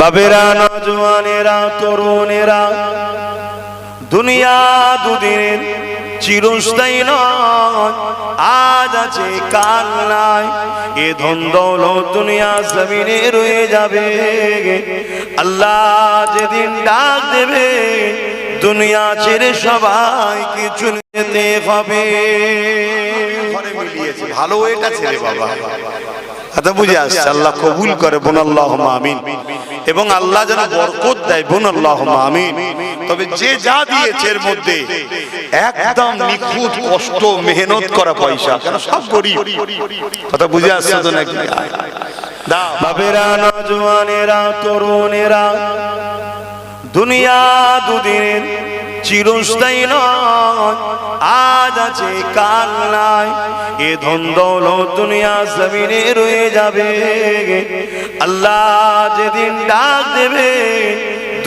বাবেরা নজওয়ানেরা, তরুণেরা, দুনিয়া দুদিনের চিরস্থায়ী নয়, আজ আছে, কাল নাই, এ ধন দৌলত দুনিয়া জমিনে রয়ে যাবে। আল্লাহ যেদিন ডাক দেবে, দুনিয়া ছেড়ে সবাই কিছু নিতে হবে ভালো এটা ছেলে বাবা। কথা বুঝে আসছে। আল্লাহ কবুল করে বোন আল্লাহ আমিন। এবং আল্লাহ যেন বরকত দেয় বোন আল্লাহ আমিন। তবে যে যা দিয়েছে এর মধ্যে একদম নিখুঁত কষ্ট মেহনত করা পয়সা, কেন সব গরিব। কথা বুঝে আসছে তো নাকি? বাবেরা নজওয়ানেরা, তরুণেরা, দুনিয়া দুদিনের চিরস্থায়ী নয়। আজ আছে, কাল নাই। এ ধন দৌলত দুনিয়া জমিনে রয়ে যাবে। আল্লাহ যেদিন ডাক দেবে,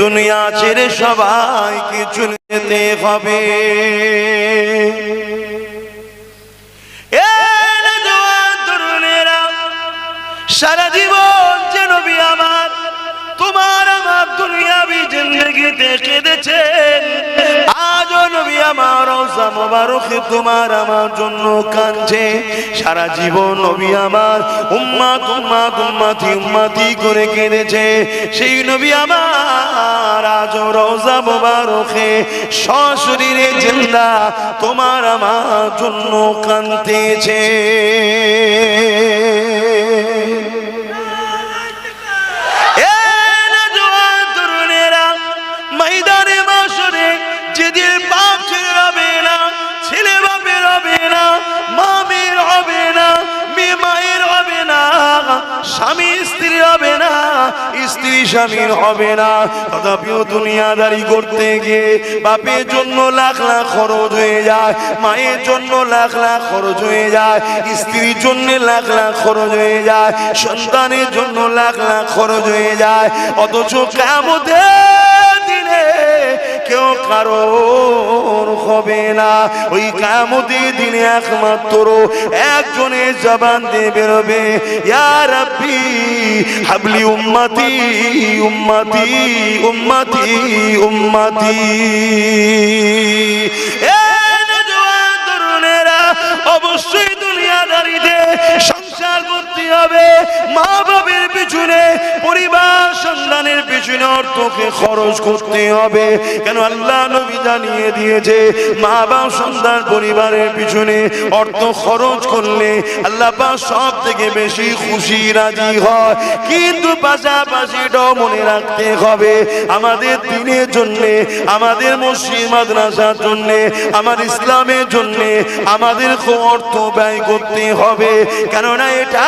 দুনিয়া ছেড়ে সবাই কিছু নিতে হবে। সারা জীবন যে নবী আমার তোমার আমার দুনিয়াবি জিন্দগিতে কেঁদেছেন নবী আমার তোমার আমার জন্য কাঁদছে। সারা জীবন নবী আমার উম্মাত উম্মাত, উম্মাতি উম্মাতি করে কেঁদেছে। সেই নবী আমার আজও রওজা মোবারকে সশরীরে জিন্দা তোমার আমার জন্য কাঁদতেছে। যেদিন বাপ হবে না, ছেলে বাপের হবে না, মা হবে না, মেয়ে মায়ের হবে না, স্বামী স্ত্রী হবে না, স্ত্রী স্বামীর হবে না। তথাপিও দুনিয়াদারি করতে গিয়ে বাপের জন্য লাখ লাখ খরচ হয়ে যায়, মায়ের জন্য লাখ লাখ খরচ হয়ে যায়, স্ত্রীর জন্য লাখ লাখ খরচ হয়ে যায়, সন্তানের জন্য লাখ লাখ খরচ হয়ে যায়, অথচ কেমতের দিনে কেউ কারোর হবে না। ওই কামতি দিনে একমাত্র একজনের জবান দিয়ে বেরোবে। ইয়া রাব্বি, হাবলি উম্মতি উম্মতি উম্মতি উম্মতি। অবশ্যই দুনিয়াদারিতে হবে? মা বাবের পিছনে, পরিবার সন্তানের পিছনে অর্থকে খরচ করতে হবে। কেন আল্লাহ নবী জানিয়ে দিয়েছে মা বাপ সন্তান, পরিবারের পিছনে অর্থ খরচ করলে আল্লাহ পাক সব থেকে বেশি খুশি, রাজি হয়। কিন্তু পাশাপাশি মনে রাখতে হবে, আমাদের দিনের জন্য, আমাদের মসজিদ, মাদ্রাসার জন্য, আমার ইসলামের জন্যে আমাদের অর্থ ব্যয় করতে হবে। কেননা এটা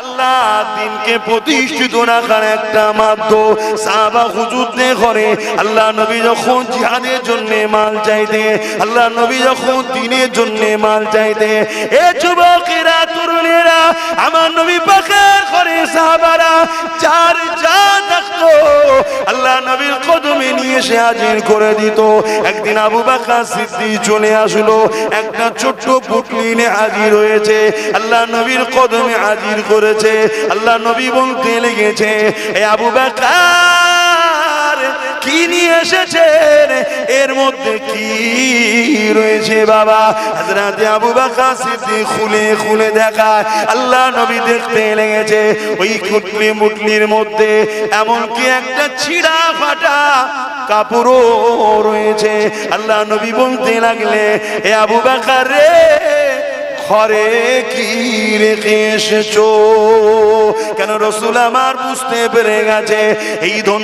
আল্লাহ দিনকে প্রতিষ্ঠিত রাখার একটা হুজুরদের ঘরে আল্লাহ নবী যখন জিহাদের জন্য মাল চাইতে, আল্লাহ নবী যখন দিনের জন্য মাল চাইতে, এ যুবকেরা, তরুণেরা, আমার নবী পাখের ঘরে সাহাবারা চার আল্লাহ নবীর কদমে নিয়ে এসে হাজির করে দিত। একদিন আবু বাকর সিদ্দি চলে আসলো, একটা ছোট্ট পুটলি নিয়ে হাজির হয়েছে। আল্লাহ নবীর কদমে হাজির করেছে। আল্লাহ নবী বলতে লেগেছে আবু বেকার, কি নিয়ে এসেছেন? এর মধ্যে কি রয়েছে বাবা? হাজরাতে আবু বাকর সিদ্দিক খুলে খুলে দেখায়, আল্লাহ নবী দেখতে লেগেছে, ওই কুটলি মুটলির মধ্যে এমনকি একটা ছিড়া ফাটা কাপড়ও রয়েছে। আল্লাহ নবী বলতে লাগলে, এ আবু বাকর রে ঘরে কি রেখে এসেছ কেন রসুল আমার বুঝতে পেরে গেছে? এই ধন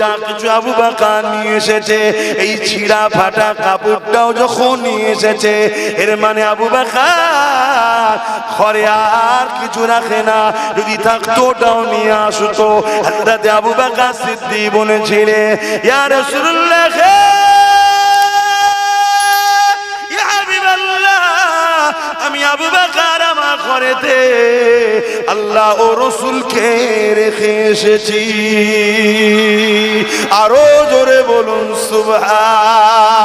যা কিছু আবু বাকার নিয়ে এসেছে, এই ছিঁড়া ফাটা কাপড়টাও যখন নিয়ে এসেছে, এর মানে আবু বাকার ঘরে আর কিছু রাখে না। যদি থাকতো ওটাও নিয়ে আসতো। হাজরাতে আবু বাকার সিদ্ধি বলেছিলে ইয়া রসুল্লাহ ঘরেতে আল্লাহ ও রসুলকে রেখে এসেছি। আরও জোরে বলুন সুবহান।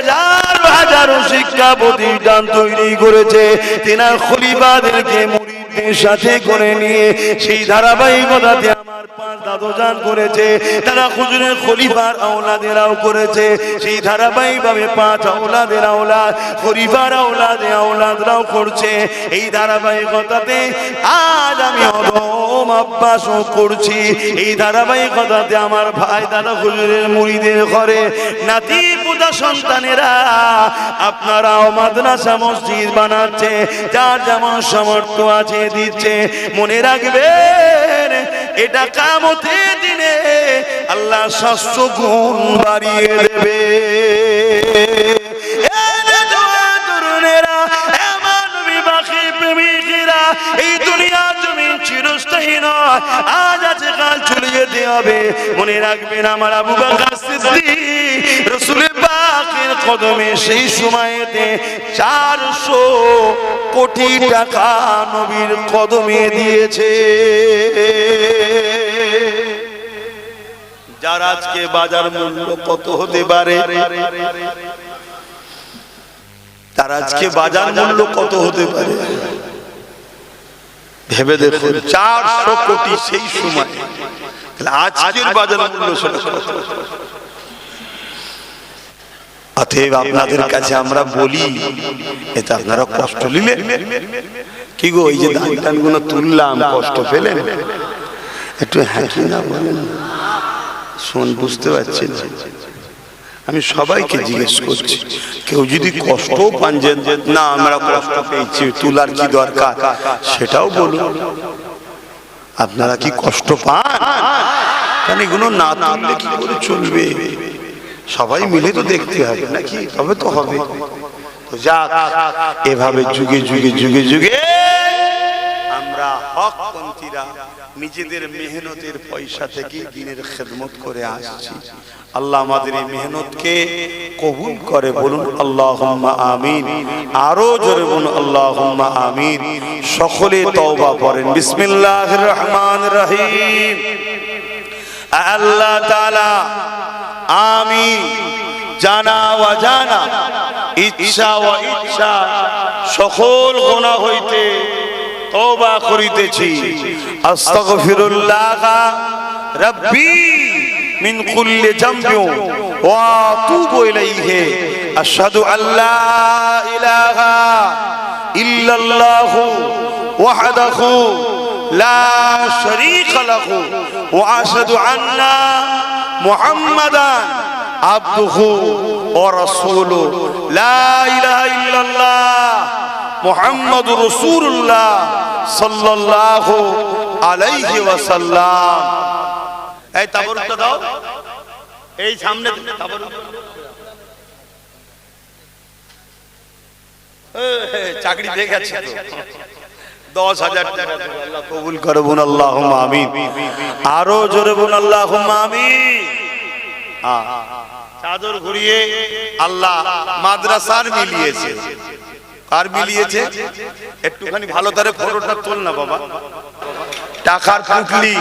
হাজার হাজারো শিক্ষা প্রতিষ্ঠান তৈরি করেছে। তেনার খলিফাদেরকে মুরিদদের সাথে করে নিয়ে সেই ধারাবাহিকতাতে আমার পাঁচ করেছে, তারা হুজুরের খলিফার আওলাদেরাও করেছে, সেই ধারাবাহিকভাবে পাঁচ আওলাদের আওলাদ, খলিফার আওলাদে আওলাদরাও করছে। এই ধারাবাহিকতাতে আজ আমি অদম অভ্যাসও করছি। এই ধারাবাহিকতাতে আমার ভাই দাদা হুজুরের মুড়িদের ঘরে নাতি পূজা সন্তানেরা আপনারাও মাদ্রাসা মসজিদ বানাচ্ছে, যার যেমন সামর্থ্য আছে দিচ্ছে, মনে রাখবেন এটা কামতে দিনে আল্লাহ শাস্ত্র গুণ বাড়িয়ে দেবে। এই চিরস্থায়ী নয়। আজ আছে কাল চলে যেতে হবে। মনে রাখবেন আমার আবু বাকর রসুলের কদমে সেই সময়েতে চারশো কোটি টাকা নবীর কদমে দিয়েছে। যার আজকে বাজার মূল্য কত হতে পারে? তার আজকে বাজার মূল্য কত হতে পারে? ভেবে দেখুন। চারশো কোটি সেই সময়। আজকের বাজার মূল্য অতএব আপনাদের কাছে আমরা বলি এটা আপনারা কষ্ট নিলেন কি গো এই যে দান টানগুলো তুললাম কষ্ট পেলেন? একটু হ্যাঁ কি না বলেন? শোন বুঝতে পারছি না। আমি সবাইকে জিজ্ঞেস করছি, কেউ যদি কষ্ট পান যে, না, আমরা কষ্ট পেয়েছি, তুলার কি দরকার? সেটাও বলুন। আপনারা কি কষ্ট পান? কারণ এগুলো না তুললে কি করে চলবে? সবাই মিলে তো দেখতে হবে, নাকি? তবে তো হবে। যাক, এভাবে যুগে যুগে যুগে যুগে আমরা হকপন্থীরা নিজেদের মেহনতের পয়সা থেকে দিনের খেদমত করে আসছি। আল্লাহ আমাদের এই মেহনতকে কবুল করে বলুন আল্লাহ আমিন। আরও জোরে বলুন আল্লাহ আমিন। সকলে তওবা করেন বিসমিল্লাহ রহমান রহিম। আল্লাহ তাআলা আমি জানা ওয়া জানা ইচ্ছা ওয়া ইচ্ছা সকল গোনা হইতে তওবা করিতেছি আস্তাগফিরুল্লাহ রাব্বি মিন কুল্লি জামবি ওয়া আতুবু ইলাইহি আশহাদু আল্লা ইলাহা ইল্লাল্লাহ ওয়াহদাহু লা শারীকা লাহু ওয়া আশহাদু আন্না মুহাম্মাদান আবদুহু ওয়া রাসূলুহু লা ইলাহা ইল্লাল্লাহ মুহাম্মাদুর রাসূলুল্লাহ সাল্লাল্লাহু আলাইহি ওয়াসাল্লাম। এই তাবরুকটা দাও। এই সামনে চাকরি পেয়ে গেছে দশ হাজার টাকা কবুল করে বোন আল্লাহ আমিন। আরও জোরে বোন আল্লাহ আমিন। আ- চাদর ঘুরিয়ে আল্লাহ মাদ্রাসার মিলিয়েছে। কার মিলিয়েছে? একটুখানি ভালো তারে ফটোটা তোল না বাবা। টাকার পুটলি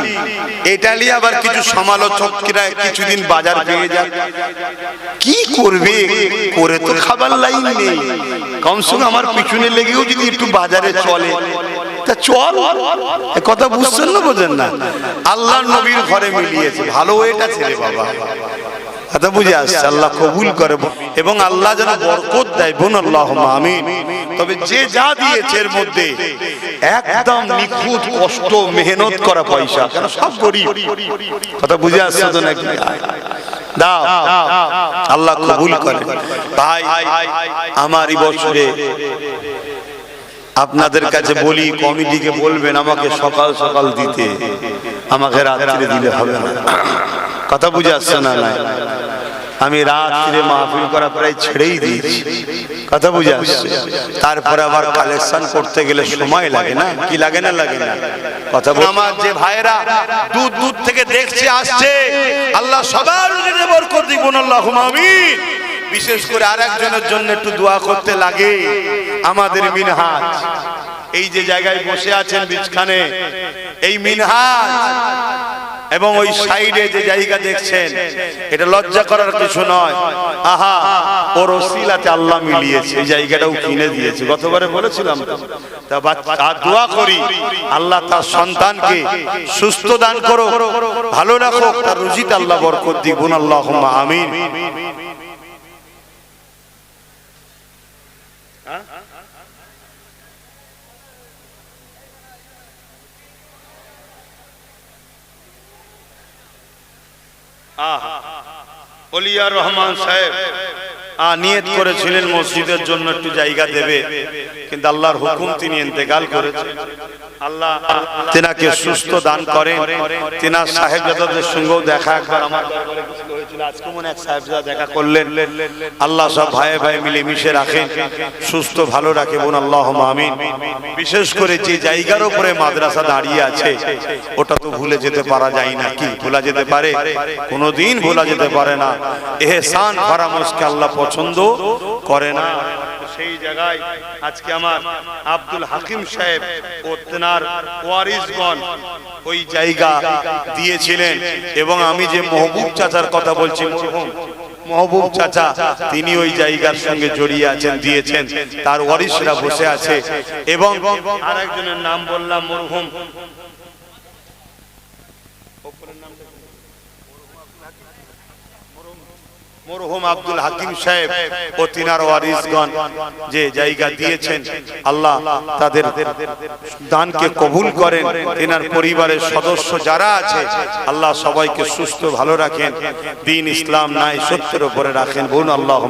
এটা নিয়ে আবার কিছু সমালোচকরা কিছুদিন বাজার পেয়ে যায়। কি করবে? করে তো খাবার লাইন নেই। কমসে কম আমার পিছনে লেগেও যদি একটু বাজারে চলে। তা চল। কথা বুঝছেন না বোঝেন না। আল্লাহ নবীর ঘরে মিলিয়েছে। ভালো এটা ছেলে বাবা। কথা বুঝে আসছে। আল্লাহ কবুল করে। এবং আল্লাহ যেন বরকত দেয়। বোন আল্লাহ আমিন। তবে যে যা দিয়েছে এর মধ্যে একদম নিখুঁত কষ্ট, মেহনত করা পয়সা। কেন? সব গরিব। কথা বুঝে আসছে তো নাকি? দাও। আল্লাহ কবুল করে। ভাই, আমার বছরে আপনাদের কাছে বলি, কমিটিকে বলবেন আমাকে সকাল সকাল দিতে। আমাকে রাত্রে দিলে হবে না। কথা বুঝে আসছে না না আমি রাত্রে মাহফিল করা প্রায় ছেড়েই দিয়েছি। কথা বুঝে আসছে। তারপরে আবার কালেকশন করতে গেলে সময় লাগে না? কি লাগে না লাগে না? কথা আমার যে ভাইরা দূর দূর থেকে দেখছে, আসছে, আল্লাহ সবার বরকত দিবুন আল্লাহ আমিন। বিশেষ করে আর একজনের জন্য একটু দোয়া করতে লাগে। আমাদের মিনহাজ, এই যে জায়গায় বসে আছেন বিছখানে এই মিনহাজ এবং ওই সাইডে যে জায়গা দেখছেন এটা লজ্জা করার কিছু নয়। আহা ওর ওসিলাতে আল্লাহ মিলিয়েছে এই জায়গাটাও কিনে দিয়েছে। গতবারে বলেছিলাম তা দোয়া করি আল্লাহ তার সন্তানকে সুস্থ দান করো ভালো রাখো তার রুজিতে আল্লাহ বরকত দিগুন আল্লাহ আমিন। অলিয়া রহমান সাহেব আ, নিয়ত করেছিলেন মসজিদের জন্য একটু জায়গা দেবে কিন্তু আল্লাহর হুকুম তিনি ইন্তেকাল করেছেন। আল্লাহ সুস্থ দান করেন। সাহেবজাদাদের দেখা একবার আমার হয়েছিল। আজকে মনে এক সাহেবজাদা দেখা করলেন। আল্লাহ সব ভাই ভাই মিলে মিশে রাখেন। সুস্থ, ভালো রাখে বোন আল্লাহ আমিন। বিশেষ করে যে জায়গার উপরে মাদ্রাসা দাঁড়িয়ে আছে, ওটা তো ভুলে যেতে পারা যায় না। কি ভোলা যেতে পারে? কোনোদিন ভোলা যেতে পারে না। এহসান ফারামসকে আল্লাহ পছন্দ করে না। সেই জায়গায় আজকে আমার আব্দুল হাকিম সাহেব ও তেনার ওয়ারিসগণ ওই জায়গা দিয়েছিলেন। এবং আমি যে মহবুব চাচার কথা বলছি মরহুম মহবুব চাচা তিনি ওই জায়গার সঙ্গে জড়িয়ে আছেন দিয়েছেন। তার ওয়ারিসরা বসে আছে। এবং আরেকজনের নাম বললাম মরহুম। মরহুম আব্দুল হাকিম সাহেব ও তিনার ওয়ারিসগণ যে জায়গা দিয়েছেন, আল্লাহ তাদের দানকে কবুল করেন। তিনার পরিবারের সদস্য যারা আছে, আল্লাহ সবাইকে সুস্থ, ভালো রাখেন। দিন ইসলাম নাই, সত্যের উপরে রাখেন। বোন আল্লাহ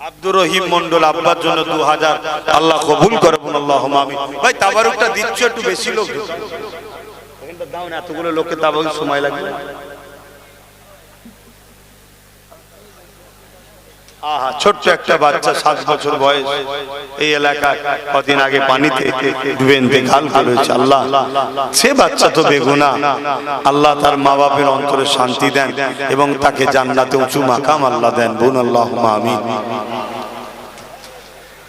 আব্দুর রহিম মন্ডল আব্বার জন্য দু হাজার আল্লাহ কবুল করবেন আল্লাহ ভাই, তাবারুকটা দিচ্ছ একটু বেশি লোক? দাও না, এতগুলো লোককে তাবারুক সময় লাগবে ছোট্ট একটা বাচ্চা সাত বছর বয়স। এই এলাকায় কদিন আগে পানিতে ডুবে ইন্তেকাল করেছে আল্লাহ। সে বাচ্চা তো বেগুনা। আল্লাহ তার মা বাপের অন্তরে শান্তি দেন এবং তাকে জান্নাতে উঁচু মাকাম আল্লাহ দেন। বোন আল্লাহ আমিন।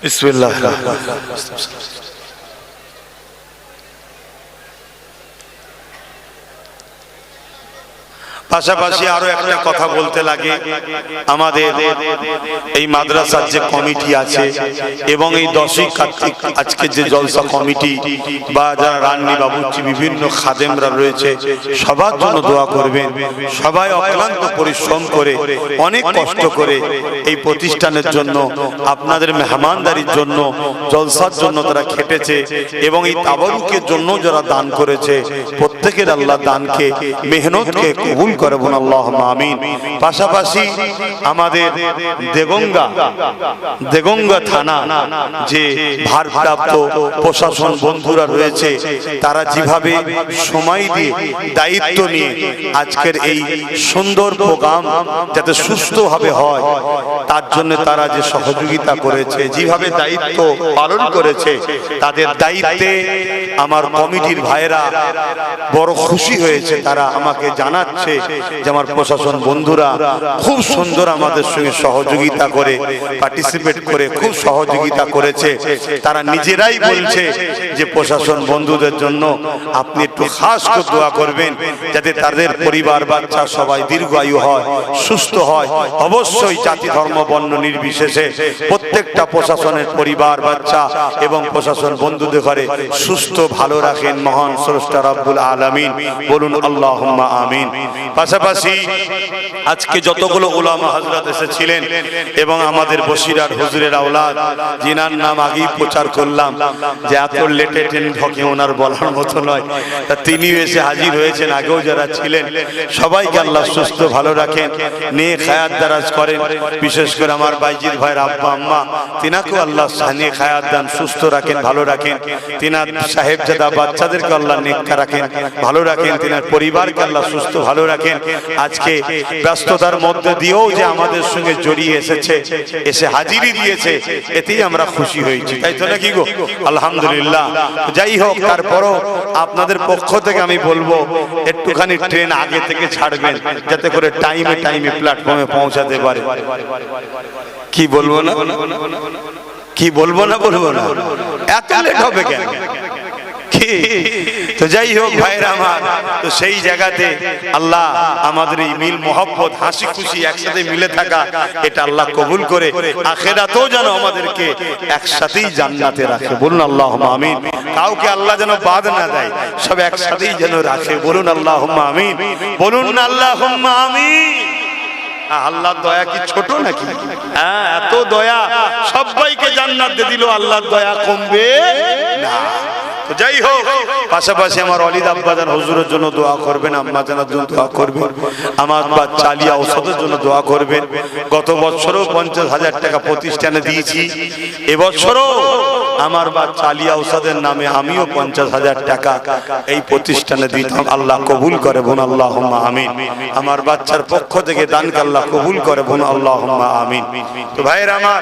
বিসমিল্লাহ। পাশাপাশি আরও একটা কথা বলতে লাগে। আমাদের এই মাদ্রাসার যে কমিটি আছে এবং এই দশই কার্তিক আজকে যে জলসা কমিটি বা যারা রান্নি বাবুর্চি, বিভিন্ন খাদেমরা রয়েছে, সবার জন্য দোয়া করবেন। সবাই অক্লান্ত পরিশ্রম করে, অনেক কষ্ট করে এই প্রতিষ্ঠানের জন্য, আপনাদের মেহমানদারির জন্য, জলসার জন্য তারা খেটেছে এবং এই তাবারুকের জন্য যারা দান করেছে, প্রত্যেকের আল্লাহ দানকে, মেহনতকে কবুল করবেন আল্লাহ আমিন। পাশাপাশি আমাদের দেগঙ্গা দেগঙ্গা থানা যে ভারপ্রাপ্ত প্রশাসন বন্ধুরা রয়েছে, তারা যেভাবে সময় দিয়ে দায়িত্ব নিয়ে আজকের এই সুন্দর প্রোগ্রাম যাতে সুস্থভাবে হয়, তার জন্য তারা যে সহযোগিতা করেছে, যেভাবে দায়িত্ব পালন করেছে, তাদের দায়িত্বে আমার কমিটির ভাইরা বড় খুশি হয়েছে, তারা আমাকে জানাচ্ছে যে আমার প্রশাসন বন্ধুরা খুব সুন্দর আমাদের সঙ্গে সহযোগিতা করে পার্টিসিপেট করে, খুব সহযোগিতা করেছে। তারা নিজেরাই বলছে যে প্রশাসন বন্ধুদের জন্য আপনি একটু খাস দোয়া করবেন, যাতে তাদের পরিবার, বাচ্চা সবাই দীর্ঘায়ু হয়, সুস্থ হয়। অবশ্যই জাতি, ধর্ম, বর্ণ নির্বিশেষে প্রত্যেকটা প্রশাসনের পরিবার, বাচ্চা এবং প্রশাসন বন্ধুদের ঘরে সুস্থ, ভালো রাখেন মহান স্রষ্টা রব্বুল আলামিন। বলুন আল্লাহ আমিন। পাশাপাশি আজকে যতগুলো ওলামা হজরত এসেছিলেন এবং আমাদের বসিরার হুজুরের আওলাদ, জিনার নাম আগেই প্রচার করলাম যে এত লেটে ট্রেন ঢকে ওনার বলার মতো নয়। তা তিনিও এসে হাজির হয়েছেন, আগেও যারা ছিলেন, সবাইকে আল্লাহ সুস্থ, ভালো রাখেন নিয়ে খায়াত দারাজ করেন। বিশেষ করে আমার বাইজির ভাইয়ের আব্বা, আম্মা, তিনাকেও আল্লাহ নিয়ে খায়াত দান, সুস্থ রাখেন, ভালো রাখেন। তিনার সাহেবজাদা বাচ্চাদেরকে আল্লাহ নেককা রাখেন, ভালো রাখেন। তিনার পরিবারকে আল্লাহ সুস্থ, ভালো রাখেন। আজকে ব্যস্ততার মধ্যে দিয়েও যে আমাদের সঙ্গে জড়িয়ে এসেছে, এসে হাজিরি দিয়েছে, এতেই আমরা খুশি হয়েছি। তাই তো নাকি গো? আলহামদুলিল্লাহ। যাই হোক, তারপরও আপনাদের পক্ষ থেকে আমি বলব, একটুখানি ট্রেন আগে থেকে ছাড়বেন, যাতে করে টাইমে টাইমে প্ল্যাটফর্মে পৌঁছাতে পারে। কি বলব না? কি বলব না বলব না? এত লেট হবে কেন? কি তো যাই হোক ভাইরা আমার, তো সেই জায়গাতে আল্লাহ আমাদের এই মিল, মোহব্বত, হাসি খুশি একসাথে মিলে থাকা, এটা আল্লাহ কবুল করে আখেরাতেও যেন আমাদেরকে একসাথেই জান্নাতে রাখে। বলুন আল্লাহ আমিন। কাউকে আল্লাহ যেন বাদ না দেয়, সব একসাথেই যেন রাখে। বলুন আল্লাহ আমিন। বলুন আল্লাহ আমিন। আল্লাহর দয়া কি ছোট নাকি? হ্যাঁ এত দয়া। সবাইকে জান্নাত দিয়ে দিল, আল্লাহর দয়া কমবে না। যাই হোক, পাশাপাশি আমার অলিদ আব্বাজান হুজুরের জন্য দোয়া করবেন, আম্মা জানার জন্য দোয়া করবেন, আমার বা চালিয়া ঔষধের জন্য দোয়া করবেন। গত বছরও পঞ্চাশ হাজার টাকা প্রতিষ্ঠানে দিয়েছি, এবছরও আমার বা চালিয়া ঔষধের নামে আমিও পঞ্চাশ হাজার টাকা এই প্রতিষ্ঠানে দিতাম। আল্লাহ কবুল করে বোন আল্লাহ আমিন। আমার বাচ্চার পক্ষ থেকে দানকে আল্লাহ কবুল করে বোন আল্লাহ আমিন। তো ভাইয়ের আমার,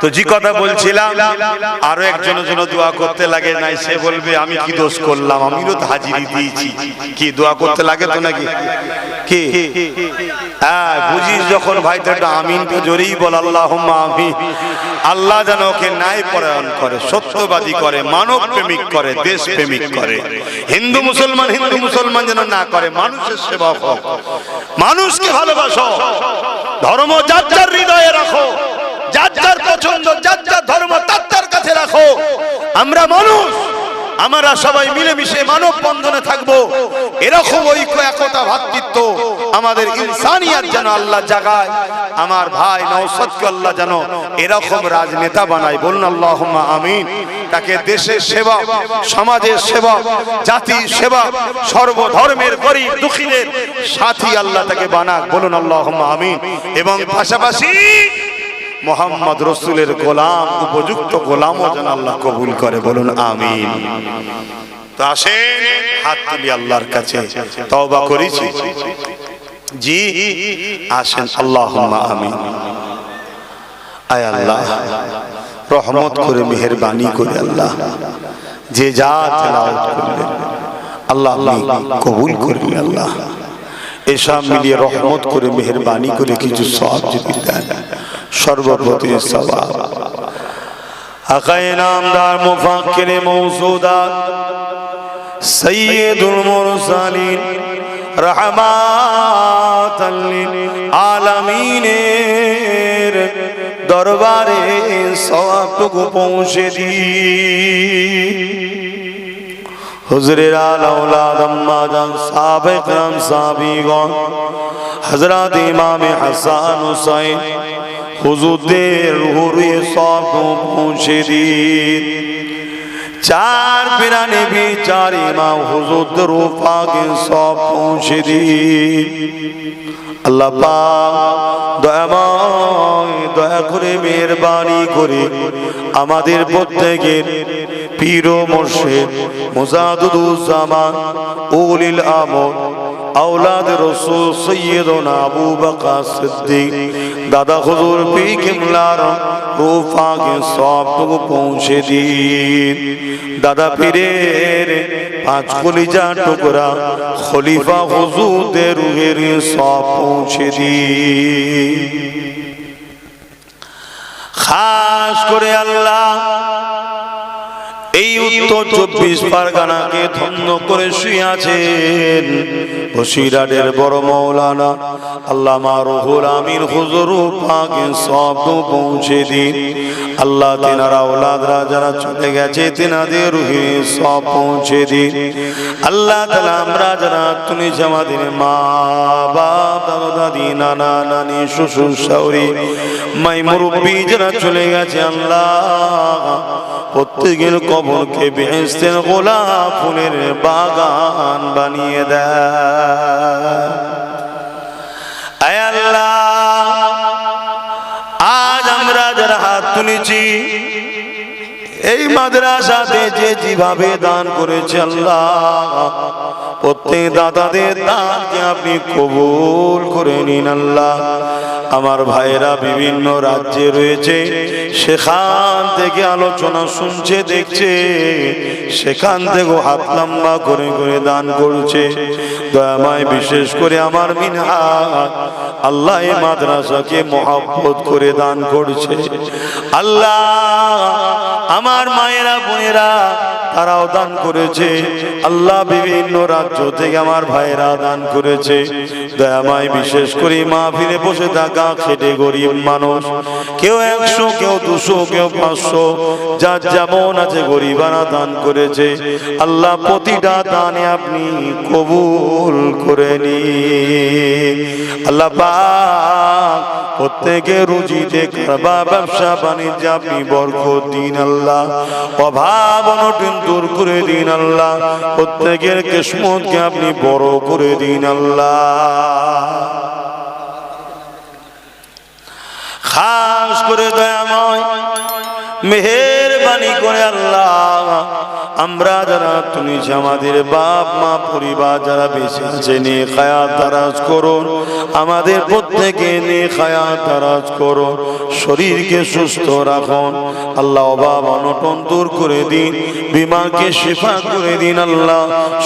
তো জি কথা বলছিলাম, আরও একজনের জন্য দোয়া করতে লাগে, নাই সে বলবে, আমি কি দোষ করলাম? আমিও তো হাজিরি দিয়েছি। কি, দোয়া করতে লাগে তো নাকি? কি? হ্যাঁ বুঝিস যখন ভাই, তো আমিন তো জোরেই বল আল্লাহ আমিন। আল্লাহ যেন ওকে নাই ন্যায় করে, সত্যবাদী করে মানব প্রেমিক করে দেশ প্রেমিক করে। হিন্দু মুসলমান হিন্দু মুসলমান যেন না করে, মানুষের সেবা হোক। মানুষকে ভালোবাসো। ধর্ম যার যার হৃদয়ে রাখো। যার যার পছন্দ, যার যার ধর্ম, তার তার কাছে রাখো। আমরা মানুষ। আমরা সবাই মিলেমিশে মানব বন্ধনে থাকব। এরকম ঐক্য, একতা, ভাতৃত্ব আমাদের ইনসানিয়াত যেন আল্লাহ জাগায়। আমার ভাই নৌসদকে আল্লাহ যেন এরকম রাজনেতা বানায়। বলুন আল্লাহ আমিন। তাকে দেশের সেবা, সমাজের সেবা, জাতির সেবা, সর্বধর্মের গরিব দুঃখীদের সাথী আল্লাহ তাকে বানাক। বলুন আল্লাহ আমিন। এবং পাশাপাশি মোহাম্মদ রসুলের গোলাম, উপযুক্ত গোলামও যেন আল্লাহ কবুল করে। বলুন, আমিন। তো আসেন, হাত তুলি আল্লাহর কাছে। তওবা করেছি। জি, আসেন আল্লাহ আমিন। আয় আল্লাহ, রহমত করে, মেহরবানি করে আল্লাহ। যে যা তেলাওয়াত করলেন, আল্লাহ কবুল করলেন আল্লাহ। এসব মিলিয়ে রহমত করে, মেহরবানি করে কিছু সব যদি দেন সর্বপ্রতি সবাব আকায় নামদার মুফাক্কিরে মৌসুদাত সৈয়দুল মুরসালিন, রহমাতাল লিল আলামিনের দরবারে সওয়াবটুকু পৌঁছে দিই। হুজুরের আলাউলাদ আম্মা জান সাবেক রাম সাবিগণ হযরত ইমাম হাসান হুসাইন, হুজুরদের রুহুরে সব পৌঁছে দিন। চার পিরানে বি, চার ইমাম হুজুরদের রূপাকে সব পৌঁছে দিন। আল্লাহ পাক দয়াময়, দয়া করে মেহরবানি করে আমাদের প্রত্যেকের পীর ও মুর্শিদ মুজাদুজ্জামান উলিল আমর আওলাদ রসুল সৈয়দনা আবু বকর সিদ্দিক। দাদা হুজুর পি কিমলার রূপাকে সবটুকু পৌঁছে দিন। দাদা পীরের পাঁচ কলিজা টুকরা খলিফা হুজুরদের রুহের সব পৌঁছে দিন। খাস করে আল্লাহ এই উত্তর চব্বিশ পারগানাকে ধন্য করে শুয়াছেন বসিরাটের বড় মৌলানা আল্লামা রুহুল আমিন হুজুর পাকে সব পৌঁছে দিন। আল্লাহ তেনারা ওলাদরা যারা চলে গেছে, তেনাদের রুহে সব পৌঁছে দিন। আল্লাহ তালা আমরা যারা তুমি আমাদের মা, বাপ দাদা দাদি নানা, নানি, শ্বশুর, শাউরি মাই মুরব্বী যারা চলে গেছে, আল্লাহ প্রত্যেকের কবরকে বেহেস্তের গোলা ফুলের বাগান বানিয়ে দেয়। আল্লাহ আজ আমরা যারা হাত তুলেছি এই মাদ্রাসাতে যে যেভাবে দান করেছে আল্লাহ, প্রত্যেক দাদাদের দানকে আপনি কবুল করে নিন আল্লাহ। আমার ভাইয়েরা বিভিন্ন রাজ্যে রয়েছে, সেখান থেকে আলোচনা শুনছে, দেখছে, সেখান থেকে হাত লম্বা করে করে দান করছে। দয়াময় বিশেষ করে আমার মিনহা আল্লাহ এই মাদ্রাসাকে মহাব্বত করে দান করছে। আল্লাহ, আমার মায়েরা বোনেরা তারাও দান করেছে। আল্লাহ বিভিন্ন রাজ্য থেকে আমার ভাইরা দান করেছে। দয়াময় বিশেষ করে মা ফিরে বসে থাকা খেটে গরিব মানুষ। কেউ একশো, কেউ দুশো, কেউ পাঁচশো, যার যেমন আছে গরিবারা দান করেছে। আল্লাহ প্রতিটা দানে আপনি কবুল করে নি আল্লাহ প্রত্যেকে রুজিতে কারবা ব্যবসা, বাণিজ্য আপনি বরকত দিন আল্লাহ। অভাব অনটন দূর করে দিন আল্লাহ। প্রত্যেকের কিসমতকে আপনি বড় করে দিন আল্লাহ। খাস করে দয়াময়, মেহেরবানি করে আল্লাহ। আমরা যারা, তুমি আমাদের বাপ, মা, পরিবার যারা বেঁচে আছে, নিয়ে খায়াত দারাজ করুন আমাদের প্রত্যেকে নিয়ে খায়াত দারাজ করুন শরীরকে সুস্থ রাখুন। আল্লাহ অভাব অনটন দূর করে দিন। বিমাকে শেফা করে দিন আল্লাহ।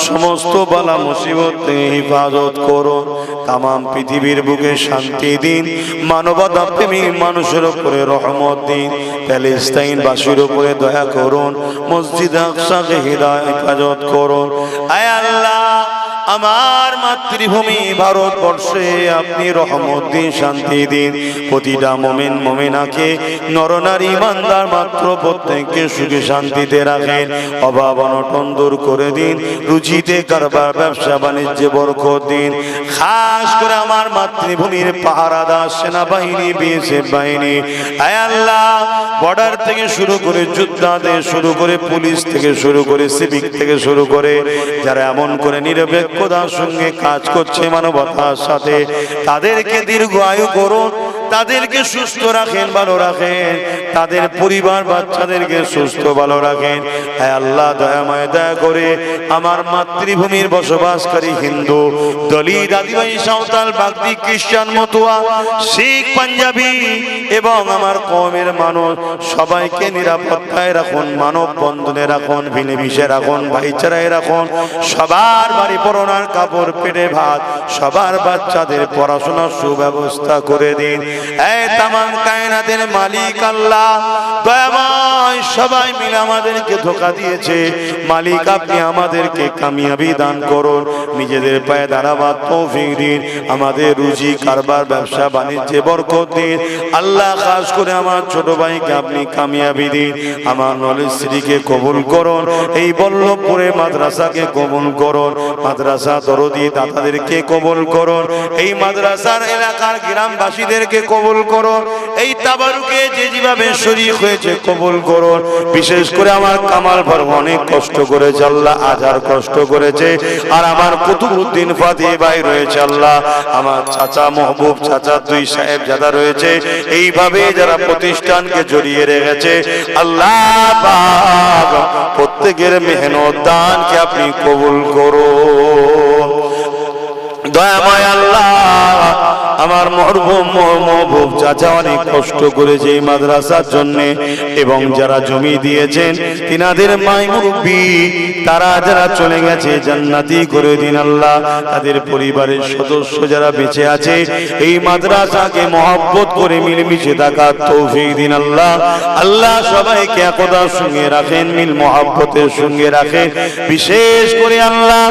সমস্ত বালা মুসিবত হেফাজত করুন তাম পৃথিবীর বুকে শান্তি দিন। মানবতা প্রেমী মানুষের উপরে রহমত দিন। প্যালেস্তাইন বাসীর উপরে দয়া করুন। মসজিদ আকসাকে হৃদয় হেফাজত করুন। আয় আল্লাহ! আমার মাতৃভূমি ভারতবর্ষে আপনি রহমত দিন, শান্তি দিন। প্রতিটা মোমেন, মোমেনাকে নরনারী ইমানদার মাত্র প্রত্যেককে সুখে শান্তিতে রাখেন। অভাব অনটন দূর করে দিন। রুচিতে কারবার, ব্যবসা, বাণিজ্যে বরকত দিন। খাস করে আমার মাতৃভূমির পাহারাদার সেনাবাহিনী, বিএসএফ বাহিনী। আল্লাহ, বর্ডার থেকে শুরু করে যোদ্ধাদের শুরু করে পুলিশ থেকে শুরু করে সিভিক থেকে শুরু করে, যারা এমন করে নিরপেক্ষতার সঙ্গে কাজ করছে মানবতার সাথে। তাদেরকে দীর্ঘ আয়ু করুন তাদেরকে সুস্থ রাখেন, ভালো রাখেন। তাদের পরিবার বাচ্চাদেরকে সুস্থ, ভালো রাখেন। হ্যাঁ আল্লাহ, দয়াময়, দয়া করে আমার মাতৃভূমির বসবাসকারী হিন্দু, দলিত, আদিবাসী, সাঁওতাল, বাগদি, খ্রিস্টান, মতুয়া, শিখ, পাঞ্জাবি এবং আমার কমের মানুষ, সবাইকে নিরাপত্তায় রাখুন, মানব বন্ধনে রাখুন ভিনে রাখুন, ভাইচারায় রাখুন। সবার বাড়ি পড়ানোর কাপড়, পেটে ভাত, সবার বাচ্চাদের পড়াশোনার সুব্যবস্থা করে দিন। এই তামাম কায়নাতের মালিক আল্লাহ। দয়াময় সবাই মিলে আমাদেরকে ধোকা দিয়েছে। মালিক, আপনি আমাদেরকে কামিয়াবি দান করুন। নিজেদের পায়ে দাঁড়াবার তৌফিক দিন। আমাদের রুজি, কারবার, ব্যবসা, বাণিজ্যে বরকত দিন। আল্লাহ, খাস করে আমার ছোট ভাইকে আপনি কামিয়াবি দিন। আমার নলেজ স্ত্রীকে কবুল করুন। এই বল্লভপুরে মাদ্রাসাকে কবুল করুন। মাদ্রাসা দরদি দাদাদেরকে কবুল করুন। এই মাদ্রাসার এলাকার গ্রামবাসীদেরকে কবুল করুন এই তাবারুকে যে যেভাবে শরীর হয়েছে কবুল করুন বিশেষ করে আমার কামাল ভর অনেক কষ্ট করেছে, আল্লাহ আজার কষ্ট করেছে। আর আমার কুতুবুদ্দিন ফাতি ভাই রয়েছে, আল্লাহ আমার চাচা মহবুব, চাচা দুই সাহেব যারা রয়েছে, এইভাবে যারা প্রতিষ্ঠানকে জড়িয়ে রেখেছে, আল্লাহ প্রত্যেকের মেহনত দানকে আপনি কবুল করুন দয়াময় আল্লাহ আমার মহবুব চাচা অনেক কষ্ট করেছে এই মাদ্রাসার জন্য। এবং যারা জমি দিয়েছেন, তিনাদের মাই মুরব্বী, তারা যারা চলে গেছে, জান্নাতি করে দিন আল্লাহ। তাদের পরিবারের সদস্য যারা বেঁচে আছে, এই মাদ্রাসাকে মহব্বত করে মিলেমিশে থাকার তৌফিক দিন আল্লাহ। আল্লাহ সবাইকে একতার সঙ্গে রাখেন, মিল মহাব্বতের সঙ্গে রাখেন। বিশেষ করে আল্লাহ,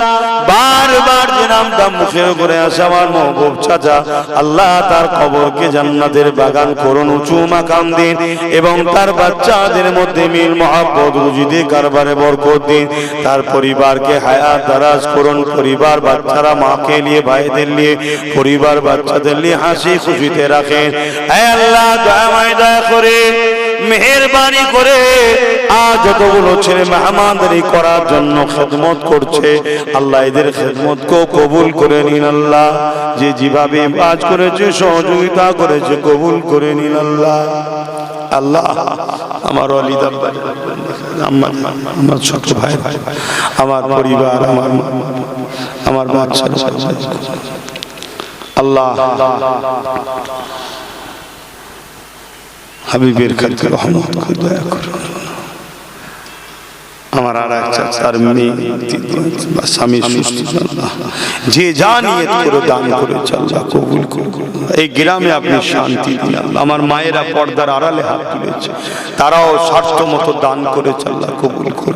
বারবার যে নামটা মুখের করে আসে, আমার মহবুব চাচা আল্লাহ তার কবরকে জান্নাতের বাগান করুন, উঁচু মাকাম দিন এবং তার বাচ্চাদের মধ্যে মিল মহাব্বত রুজিদে কারবারে বরকত দিন। তার পরিবারকে হায়া দারাজ করুন, পরিবার বাচ্চারা মাকে নিয়ে, ভাইদের নিয়ে, পরিবার বাচ্চাদের নিয়ে হাসি খুশিতে রাখেন। আল্লাহ দয়াময় দয়া করে মেহরবানি করে আজ যতগুলো ছেলে মেহমানদারি করার জন্য খেদমত করছে। আল্লাহ এদের খেদমতকেও কবুল করে নিন আল্লাহ। যে যেভাবে কাজ করেছে, সহযোগিতা করেছে, কবুল করে নিন আল্লাহ। আল্লাহ, আমার অলিদ আমার আমার ছোট ভাই ভাই, আমার পরিবার, আমার আমার বাচ্চা। আল্লাহ হাবিবের খাতে রহমত করে দয়া করুন। আমার আর এক চাচার মেয়ে স্বামী সুস্থ যে যা করে দান আল্লাহ কবুল এই গ্রামে আপনি শান্তি দিন আমার মায়েরা পর্দার আড়ালে হাত তুলেছে। তারাও স্বার্থ মতো দান করে আল্লাহ কবুল এই